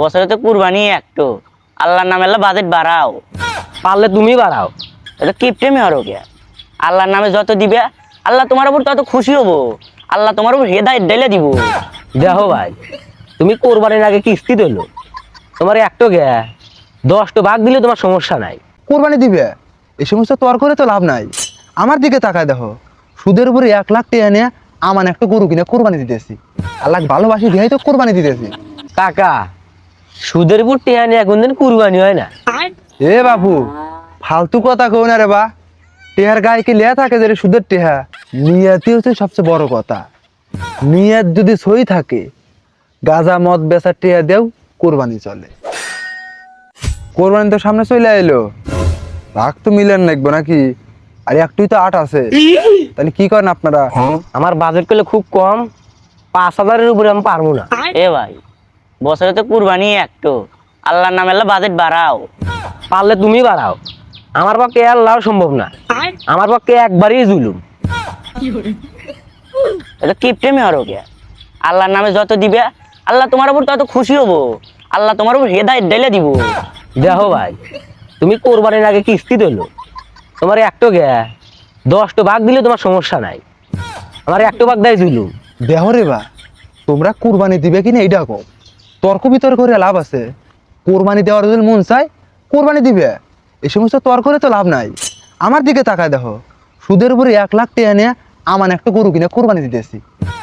বছরে তো কুরবানি একটো আল্লাহর নামে আল্লাহ বাজেট বাড়াও। পারলে তুমি বাড়াও। এটা কিপটেমি হরো কে? আল্লাহর নামে যত দিবে আল্লাহ তোমার উপর তত খুশি হব। আল্লাহ তোমার উপর হেদায়ত ঢেলে দিব। দেখো ভাই তুমি কোরবানির আগে কিস্তি দিলো। তোমার একটো গে দশটো ভাগ দিলে তোমার সমস্যা নাই। কোরবানি দিবে এই সমস্ত তর করে তো লাভ নাই। আমার দিকে তাকায় দেখো সুদের উপরে এক লাখ টাকা নিয়ে আমার একটা গরু কিনে কোরবানি দিতেছি। আল্লাহ ভালোবাসি দিয়াই তো কোরবানি দিতেছি। কাকা সুদের উপর টেহা নিয়ে এখন দিন কুরবানি হয় না। এ বাবু ফালতু কথা কও না রে বা। টেহার গায়ে কি লেয়া থাকে যে সুদের টেহা? নিয়াতি হচ্ছে সবচেয়ে বড় কথা। নিয়াত যদি সই থাকে গাজা মদ বেচার টেহা দেও কোরবানি চলে। কোরবানি তো সামনে চলে এলো রাগ তো মিলেন লাগবে নাকি? আর একটুই তো আট আছে। তাহলে কি করেন আপনারা? আমার বাজেট করলে খুব কম পাঁচ হাজারের উপরে আমি পারব না। এ ভাই। বছরে তো কুরবানি একটো আল্লাহর নামে আল্লাহ বাজেট বাড়াও। পারলে তুমি বাড়াও। আমার পক্ষে আল্লাহ সম্ভব না। আমার পক্ষে একবারই জুলুম। এটা কিপটেমি কে? আল্লাহর নামে যত দিবে আল্লাহ তোমার উপর তত খুশি হব। আল্লাহ তোমার উপর হেদায়ত ঢেলে দিব। দেখো ভাই তুমি কোরবানির আগে কিস্তি দিলো। তোমার একটো গে দশটা ভাগ দিলে তোমার সমস্যা নাই। আমার একটো ভাগ দেয় জুলুম। দেহ রে বা তোমরা কোরবানি দিবে কিনা এইটা কো তর্ক বিতর্ক করে লাভ আছে। কোরবানি দেওয়ার যদি মন চায়, কোরবানি দিবে। এই সমস্ত তর্ক করে তো লাভ নাই। আমার দিকে তাকায় দেখো, সুদের উপরে এক লাখ টাকা নিয়ে আমার একটা গরু কিনে কোরবানি দিতেছি।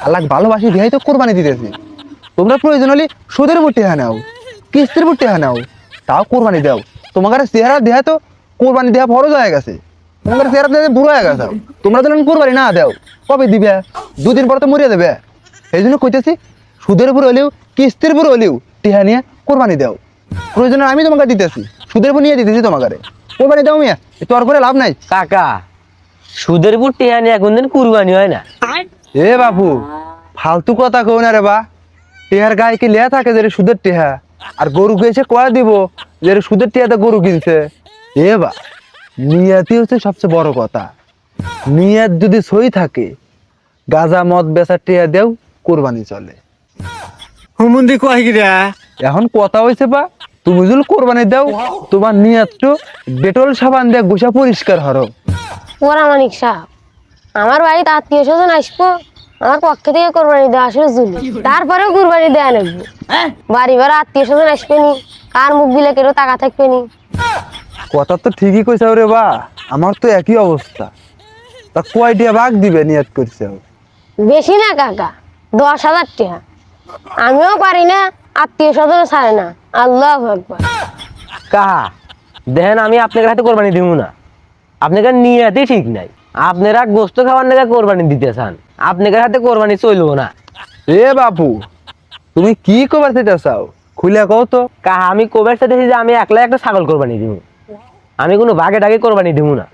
আল্লাহ ভালোবাসি দিয়াই তো কোরবানি দিতেছি। তোমরা প্রয়োজন হলে সুদের উপর টেহা নাও, কিস্তির উপর টেহা নাও, তাও কোরবানি দাও। তোমাদের চেহারা দেহা তো কোরবানি দেওয়া ফরজ হয়ে গেছে। তোমাদের চেহারা দেহা বুড়ো হয়ে গেছে। তোমরা তো কোরবানি না দাও, কবে দিবে? দুদিন পর তো মরিয়া দেবে এই জন্য কইতেছি, সুদের উপর হলেও কিস্তির উপর হলেও টিহা নিয়ে কোরবানি দাও। প্রয়োজনে আমি তোমাকে দিতেছি সুদের উপর নিয়ে দিতেছি তোমাকে। কোরবানি দাও মিয়া তোর করে লাভ নাই। কাকা সুদের উপর টেহা নিয়ে এখন দিন কুরবানি হয় না। এ বাপু ফালতু কথা কও না রে বা। টিহার গায়ে কি লেয়া থাকে যে সুদের টিহা? আর গরু গেছে কয়া দিব যে রে সুদের টিহাতে গরু কিনছে? এ বা নিয়াতি হচ্ছে সবচেয়ে বড় কথা। নিয়াত যদি সই থাকে গাজা মদ বেচার টিহা দেও কোরবানি চলে। হুমুন্দি কয় গিরা এখন কথা হয়েছে বা তুমি যদি কোরবানি দাও তোমার নিয়াতটো ডেটল সাবান দিয়ে গোসা পরিষ্কার হরো। ওরা মানিক সাহেব আমার বাড়িতে আত্মীয় স্বজন আসব আমার পক্ষে থেকে কোরবানি দেওয়া আসলে জুলি তারপরেও কোরবানি দেওয়া নেব বাড়ি বাড়ি আত্মীয় স্বজন আসবে নি কার মুখ দিলে কেউ টাকা থাকবে নি। কথা তো ঠিকই কইছে রে বা আমার তো একই অবস্থা। তা কয়টিয়া ভাগ দিবে নিয়াত করছে বেশি না কাকা দশ হাজার টাকা। আমিও পারি না আত্মীয় স্বজন ছাড়ে না। আল্লাহ একবার কাহা? দেখেন আমি আপনার হাতে কোরবানি দিব না। আপনাকে নিয়াতে ঠিক নাই। আপনারা গোস্ত খাওয়ার নাকি কোরবানি দিতে চান। আপনাদের হাতে কোরবানি চলবো না। এ বাপু তুমি কি কবার সেটা চাও? খুলে কও তো। কাহা আমি কোবের সাথে যে আমি একলা একটা ছাগল কোরবানি দিব আমি কোনো বাঘে ডাকে কোরবানি দিব না।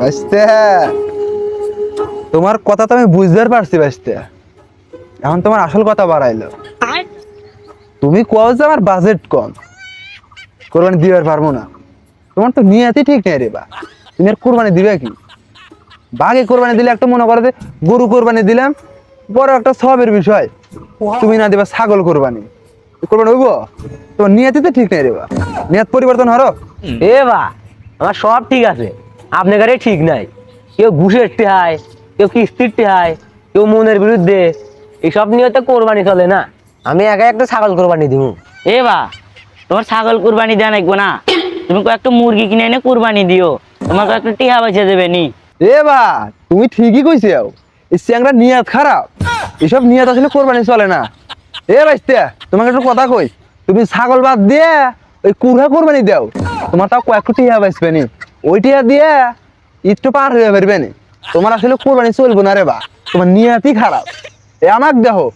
বাঁচতে। তোমার কথা তো আমি বুঝতে পারছি বাঁচতে। এখন তোমার আসল কথা বাড়াইলো। তুমি কও যে আমার বাজেট কম। কোরবানি দিবার পারব না। তোমার তো নিয়াতি ঠিক নেই রে বা। তুমি আর কোরবানি দিবে কি? বাঘে কোরবানি দিলে একটা মনে করো যে গরু কোরবানি দিলাম বড় একটা সবের বিষয়। তুমি না দিবা ছাগল কোরবানি। কোরবানি হইব? তোমার নিয়াতি তো ঠিক নেই রে বা। নিয়াত পরিবর্তন হরো। এ বা আমার সব ঠিক আছে। আপনার কাছে ঠিক নাই। কেউ ঘুষের টেহায় কেউ কিস্তির টেহায় কেউ মনের বিরুদ্ধে। এইসব নিয়ে তো কোরবানি চলে না। আমি একা একটা ছাগল কোরবানি দিব এ বা তোমার ছাগল কুরবানি দেওয়া নাকবো না। তুমি কয়েকটা মুরগি কিনে এনে কুরবানি দিও। তোমার কয়েকটা টিহা বেঁচে দেবে নি। এ বা তুমি ঠিকই কইছো এই চ্যাংরা নিয়াত খারাপ। এসব নিয়াত আসলে কোরবানি চলে না। এ বাইস্তে তোমাকে একটু কথা কই। তুমি ছাগল বাদ দিয়ে ওই কুড়া কোরবানি দাও। তোমার তাও কয়েকটু টিয়া বাঁচবে নি। ওই টিয়া দিয়ে একটু পার হয়ে পারবে নি। তোমার আসলে কোরবানি চলবো না রে বা। তোমার নিয়াতই খারাপ। এ আমাক দেখো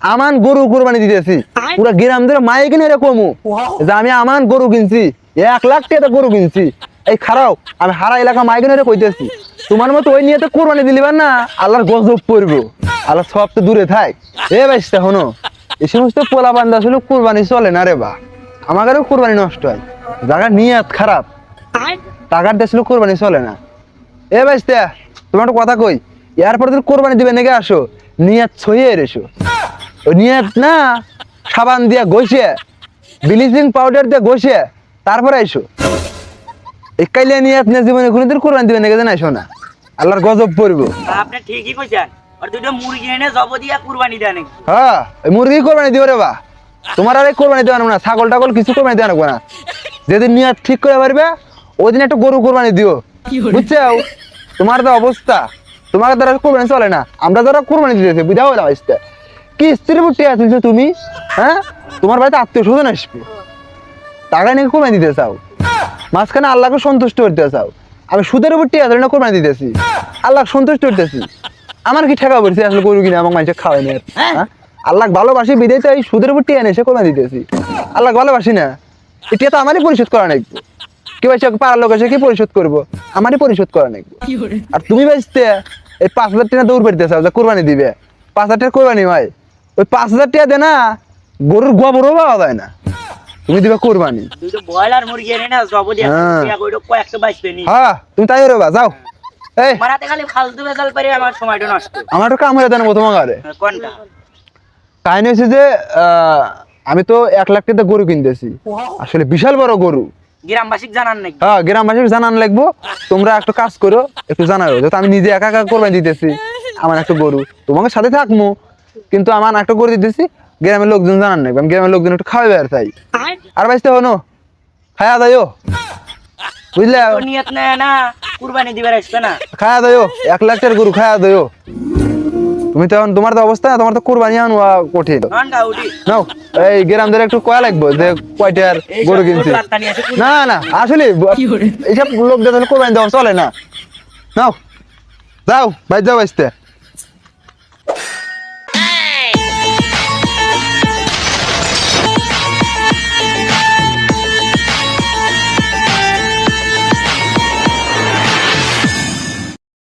আমান গরু কোরবানি দিতেছি। পুরো গ্রাম ধরে মায়ে কিনে কমু। যে আমি আমান গরু কিনছি এক লাখ টাকা গরু কিনছি। এই খারাপ আমি হারা এলাকা মায়ে কিনে কইতেছি। তোমার মতো ওই নিয়ে তো কোরবানি দিলিবার না আল্লাহর গজব পড়ব। আল্লাহ সব তো দূরে থাক। এ বাইসটা হনো এই সমস্ত পোলা বান্ধা আসলে কোরবানি চলে না রে বা। আমাদেরও কোরবানি নষ্ট হয়। জায়গার নিয়াত খারাপ। টাকার দেশে কোরবানি চলে না। এ বাইসতে তোমার কথা কই এরপরে তুমি কোরবানি দিবে নাকি আসো। নিয়াত ছইয়ে এসো ওই নিয়াত না সাবান দিয়া গইছে ব্লিচিং পাউডার দিয়ে ঘষে তারপরে আইসো। এই কাইলে নিয়ে আপনার জীবনে কোনোদিন কোরবানি দিবেন না কেন আইসো না। আল্লাহর গজব পড়ব। আপনি ঠিকই কইছেন আর দুটো মুরগি এনে জব দিয়া কুরবানি দেন হ্যাঁ এই মুরগি কোরবানি দিও রে বা। তোমার আর এই কোরবানি দেওয়া না ছাগল টাগল কিছু কোরবানি দেওয়া না। যেদিন নিয়ে ঠিক করে পারবে ওই দিন একটা গরু কোরবানি দিও। বুঝছ? তোমার তো অবস্থা। তোমার দ্বারা কোরবানি চলে না আমরা যারা কোরবানি দিতেছি বুঝাও না আসতে কি স্ত্রীর বুটি আছে তুমি? হ্যাঁ? তোমার বাড়িতে আত্মীয় স্বজন আসবে। টাকা নিয়ে কোরবানি দিতে চাও। মাঝখানে আল্লাহকে সন্তুষ্ট করতে চাও। আমি সুদের উপর টিয়া ধরে না কোরবানি দিতেছি। আল্লাহ সন্তুষ্ট করতেছি। আমার কি ঠেকা পড়ছে আসলে গরু কিনে আমাকে মানুষের খাওয়াই না হ্যাঁ? আল্লাহ ভালোবাসি বিদেশ এই সুদের উপর টিয়া নিয়ে এসে কোরবানি দিতেছি। আল্লাহ ভালোবাসি না। এটা তো আমারই পরিশোধ করা নাকবো কি পাইছে পাড়ার লোক এসে কি পরিশোধ করব? আমারই পরিশোধ করা নাকবো আর তুমি বাঁচতে এই পাঁচ হাজার টাকা দৌড় পেতে চাও যে কোরবানি দিবে। পাঁচ হাজার টাকা কোরবানি হয় ওই পাঁচ হাজার টাকা দে না গরুর গোবরও পাওয়া যায় না। তুমি দিবে কোরবানি। দিয়া হ্যাঁ। দিয়া হ্যাঁ তুমি তাই রবা যাও। আমার সময়টা নষ্ট। আমার তো কাম হয়ে দেন তোমার ঘরে কাহিনী হয়েছে যে আহ, আমি তো এক লাখ টাকা গরু কিনতেছি। আসলে বিশাল বড় গরু। গ্রামবাসিক জানান নাকি? হ্যাঁ গ্রামবাসীর জানান লাগবো। তোমরা একটু কাজ করো একটু জানাও যেহেতু আমি নিজে একা একা কোরবানি দিতেছি। আমার একটা গরু তোমাকে সাথে থাকব কিন্তু আমার একটা গরু দিতেছি গ্রামের লোকজন জানান লাগবে আমি গ্রামের লোকজন একটু খাওয়াবে আর তাই। আর বাইসতে হনো? খায়া দাইও। বুঝলে? নিয়ত না কুরবানি দিবার আসবে না। খায়া দাইও এক লাখ টাকার গরু খায়া দাইও। তুমি তো এখন তোমার তো অবস্থা তোমার তো কোরবানি আনুয়া কঠিন। নাও এই গ্রামদের একটু কয়া লাগবো যে কয়টার গরু কিনছি। না না আসলে এইসব লোকদের তাহলে কোরবানি দেওয়া চলে না। নাও যাও ভাই যাও আসতে